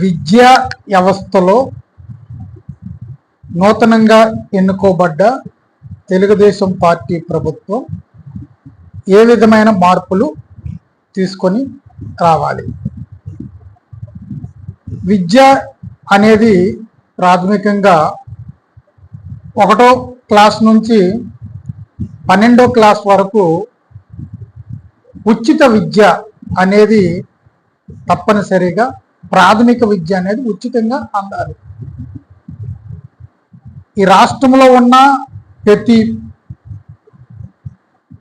విద్యా వ్యవస్థలో నూతనంగా ఎన్నుకోబడ్డ తెలుగుదేశం పార్టీ ప్రభుత్వం ఏ విధమైన మార్పులు తీసుకొని రావాలి? విద్య అనేది ప్రాథమికంగా ఒకటో క్లాస్ నుంచి పన్నెండో క్లాస్ వరకు ఉచిత విద్య అనేది తప్పనిసరిగా ప్రాథమిక విద్య అనేది ఉచితంగా అందాలి. ఈ రాష్ట్రంలో ఉన్న ప్రతి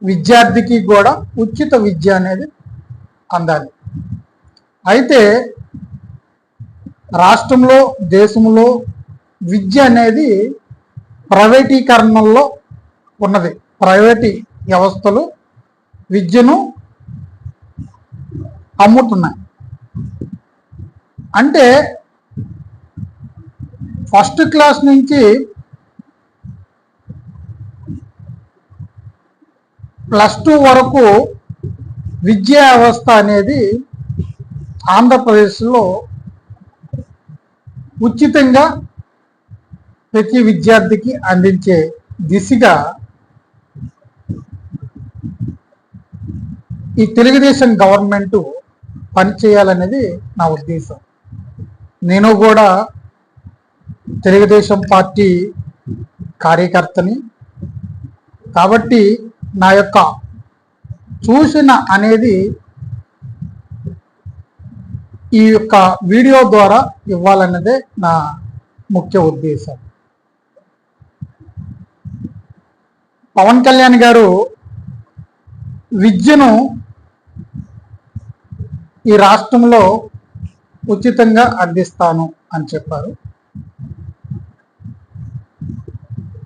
విద్యార్థికి కూడా ఉచిత విద్య అనేది అందాలి. అయితే రాష్ట్రంలో దేశంలో విద్య అనేది ప్రైవేటీకరణలో ఉన్నది. ప్రైవేటీ వ్యవస్థలు విద్యను అమ్ముతున్నాయి. అంటే ఫస్ట్ క్లాస్ నుంచి ప్లస్ టూ వరకు విద్యా వ్యవస్థ అనేది ఆంధ్రప్రదేశ్లో ఉచితంగా ప్రతి విద్యార్థికి అందించే దిశగా ఈ తెలుగుదేశం గవర్నమెంట్ పనిచేయాలనేది నా ఉద్దేశం. నేను కూడా తెలుగుదేశం పార్టీ కార్యకర్తని. కాబట్టి నా యొక్క చూసిన అనేది ఈ యొక్క వీడియో ద్వారా ఇవ్వాలన్నదే నా ముఖ్య ఉద్దేశం. పవన్ కళ్యాణ్ గారు విద్యను ఈ రాష్ట్రంలో ఉచితంగా అందిస్తాను అని చెప్పారు.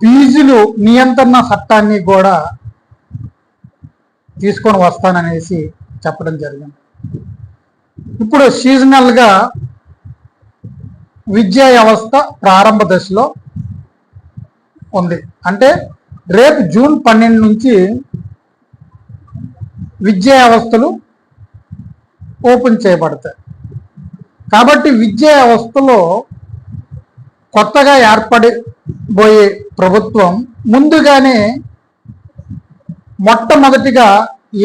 ఫీజులు నియంత్రణ చట్టాన్ని కూడా తీసుకొని వస్తాననేసి చెప్పడం జరిగింది. ఇప్పుడు సీజనల్గా విద్యా వ్యవస్థ ప్రారంభ దశలో ఉంది. అంటే రేపు జూన్ పన్నెండు నుంచి విద్యా వ్యవస్థలు ఓపెన్ చేయబడతాయి. కాబట్టి విద్యా వ్యవస్థలో కొత్తగా ఏర్పడిపోయే ప్రభుత్వం ముందుగానే మొట్టమొదటిగా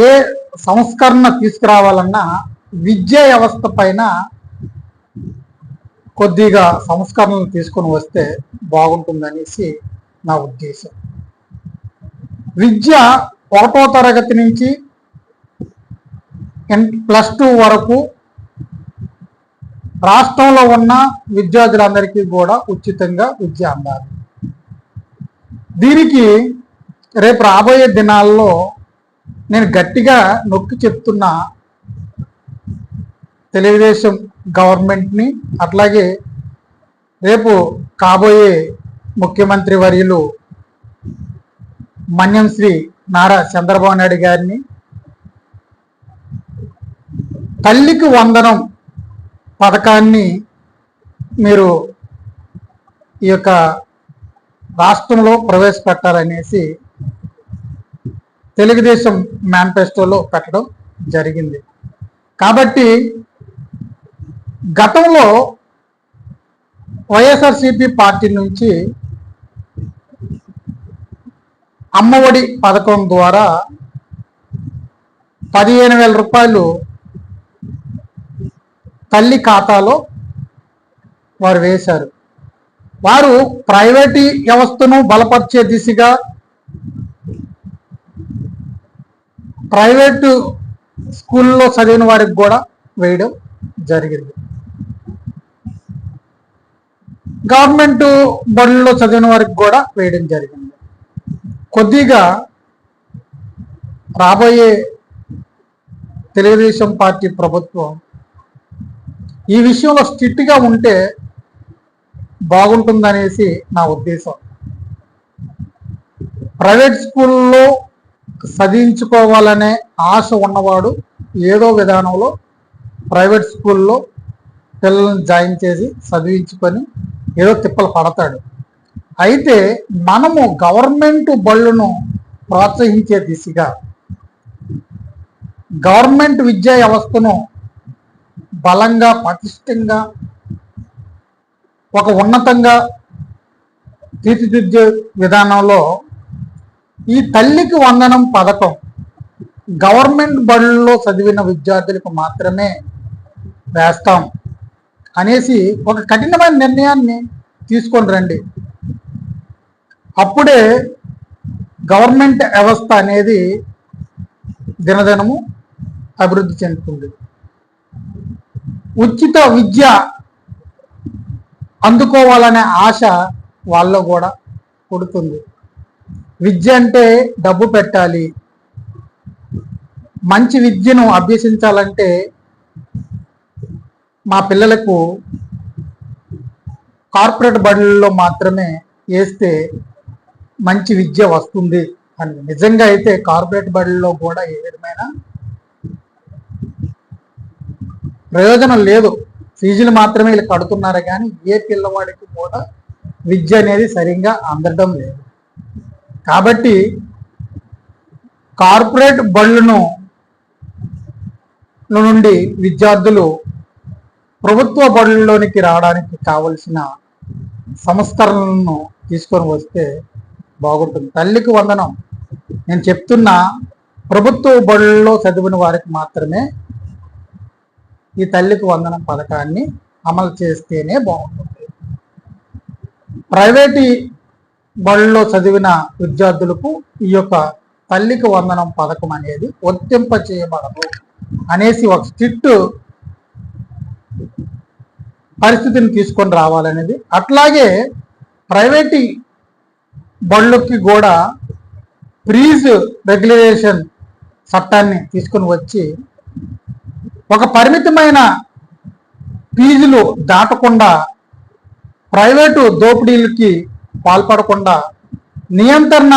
ఏ సంస్కరణ తీసుకురావాలన్నా విద్యా వ్యవస్థ పైన కొద్దిగా సంస్కరణలు తీసుకొని వస్తే బాగుంటుందనేసి నా ఉద్దేశం. విద్య ఒకటో తరగతి నుంచి ప్లస్ టూ వరకు రాష్ట్రంలో ఉన్న విద్యార్థులందరికీ కూడా ఉచితంగా విద్య అందాలి. దీనికి రేపు రాబోయే దినాల్లో నేను గట్టిగా నొక్కి చెప్తున్న తెలుగుదేశం గవర్నమెంట్ని అట్లాగే రేపు కాబోయే ముఖ్యమంత్రి వర్యులు మన్యం శ్రీ నారా చంద్రబాబు నాయుడు గారిని తల్లికి వందనం పథకాన్ని మీరు ఈ యొక్క రాష్ట్రంలో ప్రవేశపెట్టాలనేసి తెలుగుదేశం మేనిఫెస్టోలో పెట్టడం జరిగింది. కాబట్టి గతంలో వైఎస్ఆర్సిపి పార్టీ నుంచి అమ్మఒడి పథకం ద్వారా పదిహేను వేల రూపాయలు తల్లి ఖాతాలో వారు వేశారు. వారు ప్రైవేటీ వ్యవస్థను బలపరిచే దిశగా ప్రైవేటు స్కూల్లో చదివిన వారికి కూడా వేయడం జరిగింది. గవర్నమెంట్ బడుల్లో చదివిన వారికి కూడా వేయడం జరిగింది. కొద్దిగా రాబోయే తెలుగుదేశం పార్టీ ప్రభుత్వం ఈ విషయంలో స్ట్రిక్ట్గా ఉంటే బాగుంటుందనేసి నా ఉద్దేశం. ప్రైవేట్ స్కూల్లో చదివించుకోవాలనే ఆశ ఉన్నవాడు ఏదో విధానంలో ప్రైవేట్ స్కూల్లో పిల్లల్ని జాయిన్ చేసి చదివించుకొని ఏదో తిప్పలు పడతాడు. అయితే మనము గవర్నమెంట్ బళ్ళను ప్రోత్సహించే దిశగా గవర్నమెంట్ విద్యా వ్యవస్థను బలంగా పటిష్టంగా ఒక ఉన్నతంగా తీర్చిదిద్దే విధానంలో ఈ తల్లికి వందనం పథకం గవర్నమెంట్ బడుల్లో చదివిన విద్యార్థులకు మాత్రమే వేస్తాం అనేసి ఒక కఠినమైన నిర్ణయాన్ని తీసుకొని రండి. అప్పుడే గవర్నమెంట్ వ్యవస్థ అనేది దినదినము అభివృద్ధి చెందుతుంది. ఉచిత విద్య అందుకోవాలనే ఆశ వాళ్ళలో కూడా పుడుతుంది. విద్య అంటే డబ్బు పెట్టాలి. మంచి విద్యను అభ్యసించాలంటే మా పిల్లలకు కార్పొరేట్ బడులలో మాత్రమే వేస్తే మంచి విద్య వస్తుంది అని. నిజంగా అయితే కార్పొరేట్ బడుల్లో కూడా ఏ విధమైన ప్రయోజనం లేదు. ఫీజులు మాత్రమే వీళ్ళు కడుతున్నారు కానీ ఏ పిల్లవాడికి కూడా విద్య అనేది సరిగ్గా అందడం లేదు. కాబట్టి కార్పొరేట్ బళ్ళను నుండి విద్యార్థులు ప్రభుత్వ బడుల్లోనికి రావడానికి కావలసిన సంస్కరణలను తీసుకొని వస్తే బాగుంటుంది. తల్లికి వందనం. నేను చెప్తున్నా ప్రభుత్వ బడుల్లో చదివిన వారికి మాత్రమే ఈ తల్లికి వందనం పథకాన్ని అమలు చేస్తేనే బాగుంటుంది. ప్రైవేటు బడుల్లో చదివిన విద్యార్థులకు ఈ యొక్క తల్లికి వందనం పథకం అనేది వర్తింప చేయబడదు అనేసి ఒక స్ట్రిక్ట్ పరిస్థితిని తీసుకొని రావాలనేది. అట్లాగే ప్రైవేటు బళ్ళకి కూడా ప్రీజ్ రెగ్యులేషన్ చట్టాన్ని తీసుకొని వచ్చి ఒక పరిమితమైన ఫీజులు దాటకుండా ప్రైవేటు దోపిడీలకి పాల్పడకుండా నియంత్రణ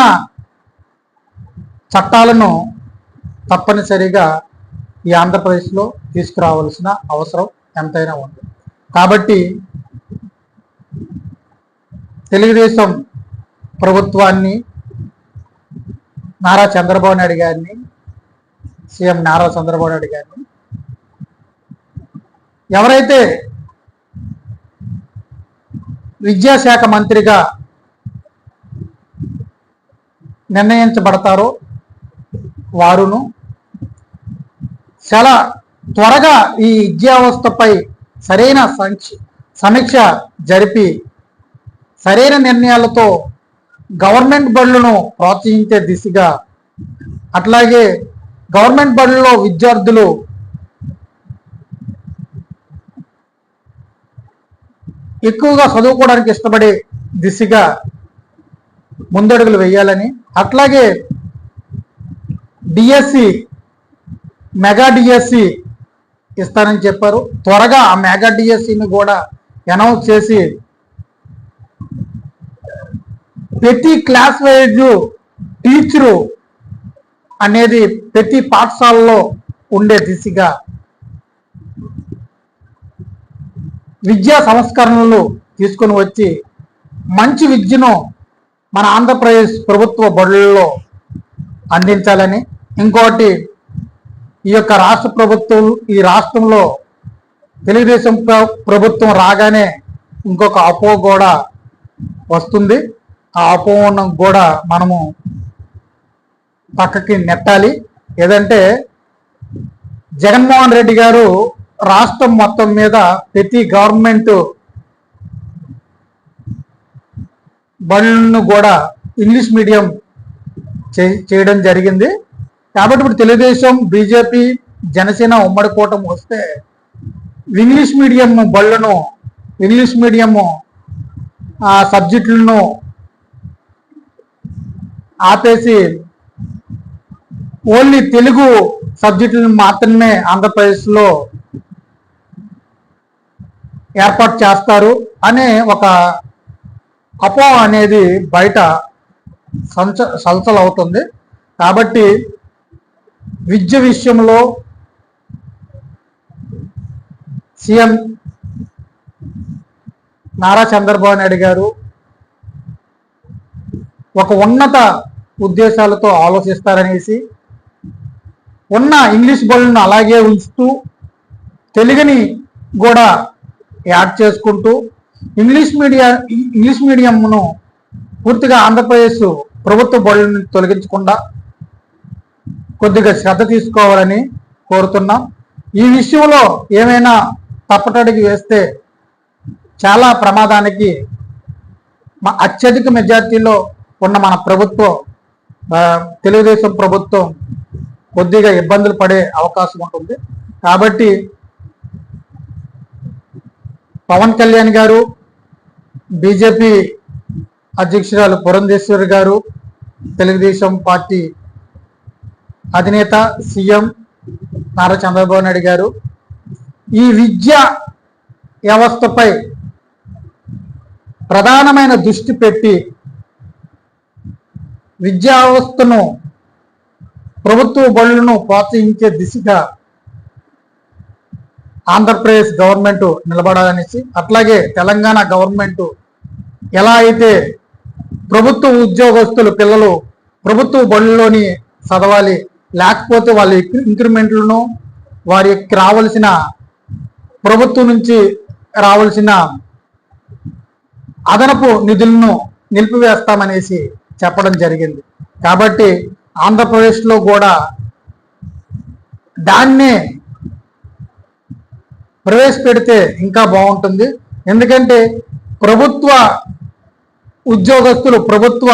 చట్టాలను తప్పనిసరిగా ఈ ఆంధ్రప్రదేశ్లో తీసుకురావాల్సిన అవసరం ఎంతైనా ఉంది. కాబట్టి తెలుగుదేశం ప్రభుత్వాన్ని నారా చంద్రబాబు నాయుడు గారిని సీఎం నారా చంద్రబాబు నాయుడు గారిని ఎవరైతే విద్యాశాఖ మంత్రిగా నిర్ణయించబడతారో వారును చాలా త్వరగా ఈ విద్యావస్థపై సరైన సమీక్ష జరిపి సరైన నిర్ణయాలతో గవర్నమెంట్ బడులను ప్రోత్సహించే దిశగా అట్లాగే గవర్నమెంట్ బడుల్లో విద్యార్థులు ఎక్కువగా చదువుకోవడానికి ఇష్టపడే దిశగా ముందడుగులు వేయాలని అట్లాగే డిఎస్సి మెగా డిఎస్సి ఇస్తానని చెప్పారు. త్వరగా ఆ మెగా డిఎస్సిని కూడా అనౌన్స్ చేసి ప్రతి క్లాస్ వైజ్ టీచరు అనేది ప్రతి పాఠశాలలో ఉండే దిశగా విద్యా సంస్కరణలు తీసుకొని వచ్చి మంచి విద్యను మన ఆంధ్రప్రదేశ్ ప్రభుత్వ బడులలో అందించాలని ఇంకోటి ఈ యొక్క రాష్ట్ర ప్రభుత్వం ఈ రాష్ట్రంలో తెలుగుదేశం ప్రభుత్వం రాగానే ఇంకొక అపో కూడా వస్తుంది. ఆ అపోహనం కూడా మనము పక్కకి నెట్టాలి. ఏదంటే జగన్మోహన్ రెడ్డి గారు రాష్ట్రం మొత్తం మీద ప్రతి గవర్నమెంట్ బళ్ళను కూడా ఇంగ్లీష్ మీడియం చేయడం జరిగింది. కాబట్టి ఇప్పుడు తెలుగుదేశం బీజేపీ జనసేన ఉమ్మడి కూటమి వస్తే ఇంగ్లీష్ మీడియం బళ్ళను ఇంగ్లీష్ మీడియము సబ్జెక్టులను ఆపేసి ఓన్లీ తెలుగు సబ్జెక్టులను మాత్రమే ఆంధ్రప్రదేశ్లో ఏర్పాటు చేస్తారు అనే ఒక అపోహ అనేది బయట సంచ సంచలవుతుంది కాబట్టి విద్య విషయంలో సీఎం నారా చంద్రబాబు నాయుడు గారు ఒక ఉన్నత ఉద్దేశాలతో ఆలోచిస్తారనేసి ఉన్న ఇంగ్లీష్ బోర్డును అలాగే ఉంచుతూ తెలుగుని కూడా యాడ్ చేసుకుంటూ ఇంగ్లీష్ మీడియా ఇంగ్లీష్ మీడియంను పూర్తిగా ఆంధ్రప్రదేశ్ ప్రభుత్వ బడులను తొలగించకుండా కొద్దిగా శ్రద్ధ తీసుకోవాలని కోరుతున్నాం. ఈ విషయంలో ఏమైనా తప్పటడిగి వేస్తే చాలా ప్రమాదానికి మా అత్యధిక మెజార్టీలో ఉన్న మన ప్రభుత్వం తెలుగుదేశం ప్రభుత్వం కొద్దిగా ఇబ్బందులు పడే అవకాశం ఉంటుంది. కాబట్టి పవన్ కళ్యాణ్ గారు బీజేపీ అధ్యక్షురాలు పురంధేశ్వరి గారు తెలుగుదేశం పార్టీ అధినేత సీఎం నారా చంద్రబాబు నాయుడు గారు. ఈ విద్యా వ్యవస్థపై ప్రధానమైన దృష్టి పెట్టి విద్యా వ్యవస్థను ప్రభుత్వ బడులను ప్రోత్సహించే దిశగా ఆంధ్రప్రదేశ్ గవర్నమెంట్ నిలబడాలనేసి అట్లాగే తెలంగాణ గవర్నమెంట్ ఎలా అయితే ప్రభుత్వ ఉద్యోగస్తులు పిల్లలు ప్రభుత్వ బడుల్లోని చదవాలి లేకపోతే వాళ్ళ ఇంక్రిమెంట్లను వారికి రావాల్సిన ప్రభుత్వం నుంచి రావాల్సిన అదనపు నిధులను నిలిపివేస్తామనేసి చెప్పడం జరిగింది. కాబట్టి ఆంధ్రప్రదేశ్లో కూడా దాన్నే ప్రవేశపెడితే ఇంకా బాగుంటుంది. ఎందుకంటే ప్రభుత్వ ఉద్యోగస్తులు ప్రభుత్వ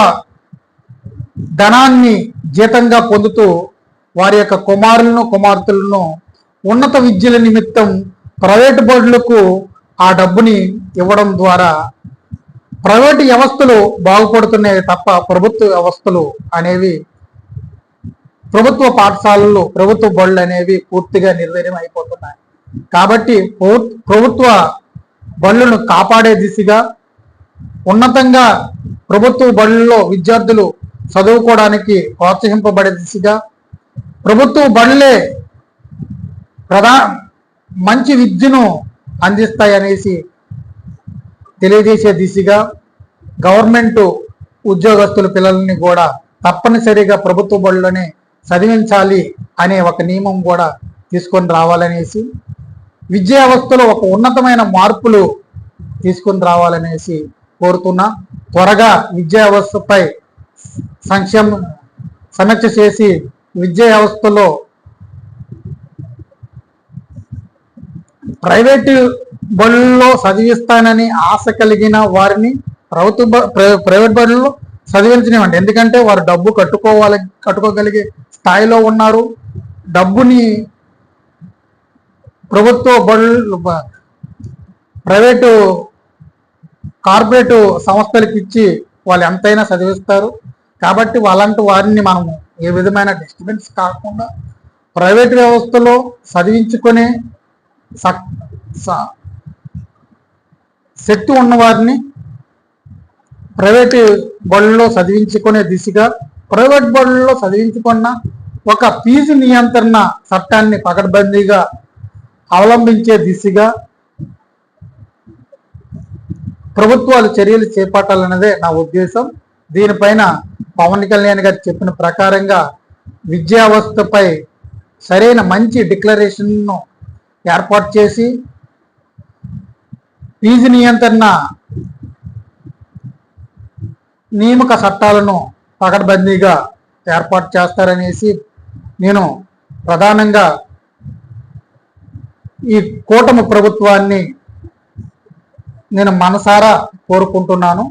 ధనాన్ని జీతంగా పొందుతూ వారి యొక్క కుమారులను కుమార్తెలను ఉన్నత విద్యల నిమిత్తం ప్రైవేటు బోర్డులకు ఆ డబ్బుని ఇవ్వడం ద్వారా ప్రైవేటు వ్యవస్థలు బాగుపడుతున్నాయి తప్ప ప్రభుత్వ వ్యవస్థలు అనేవి ప్రభుత్వ పాఠశాలలు ప్రభుత్వ బడులు అనేవి పూర్తిగా నిర్వీర్యం అయిపోతున్నాయి. కాబట్టి ప్రభుత్వ బళ్ళను కాపాడే దిశగా ఉన్నతంగా ప్రభుత్వ బడుల్లో విద్యార్థులు చదువుకోవడానికి ప్రోత్సహింపబడే దిశగా ప్రభుత్వ బడులే ప్రధా మంచి విద్యను అందిస్తాయనేసి తెలియజేసే దిశగా గవర్నమెంట్ ఉద్యోగస్తుల పిల్లల్ని కూడా తప్పనిసరిగా ప్రభుత్వ బడుల్లోనే చదివించాలి అనే ఒక నియమం కూడా తీసుకొని రావాలనేసి విద్యా వ్యవస్థలో ఒక ఉన్నతమైన మార్పులు తీసుకొని రావాలనేసి కోరుతున్నా. త్వరగా విద్యా వ్యవస్థపై సంక్షేమ సమీక్ష చేసి విద్యా వ్యవస్థలో ప్రైవేటు బడుల్లో చదివిస్తానని ఆశ కలిగిన వారిని ప్రభుత్వ ప్రైవేట్ బడుల్లో చదివించనివ్వండి. ఎందుకంటే వారు డబ్బు కట్టుకోవాలి కట్టుకోగలిగే స్థాయిలో ఉన్నారు. డబ్బుని ప్రభుత్వ బడులు ప్రైవేటు కార్పొరేట్ సంస్థలకు ఇచ్చి వాళ్ళు ఎంతైనా చదివిస్తారు. కాబట్టి వాళ్ళంటూ వారిని మనము ఏ విధమైన డిస్టర్బెన్స్ కాకుండా ప్రైవేట్ వ్యవస్థలో చదివించుకునే స- శక్తి ఉన్నవారిని ప్రైవేట్ బడుల్లో చదివించుకునే దిశగా ప్రైవేట్ బడుల్లో చదివించుకున్న ఒక ఫీజు నియంత్రణ చట్టాన్ని పకడ్బందీగా అవలంబించే దిశగా ప్రభుత్వాలు చర్యలు చేపట్టాలన్నదే నా ఉద్దేశం. దీనిపైన పవన్ కళ్యాణ్ గారు చెప్పిన ప్రకారంగా విద్యావస్థపై సరైన మంచి డిక్లరేషన్ను ఏర్పాటు చేసి ఫీజు నియంత్రణ నియామక చట్టాలను పకడ్బందీగా ఏర్పాటు చేస్తారనేసి నేను ప్రధానంగా ఈ కూటమి ప్రభుత్వాన్ని నేను మనసారా కోరుకుంటున్నాను.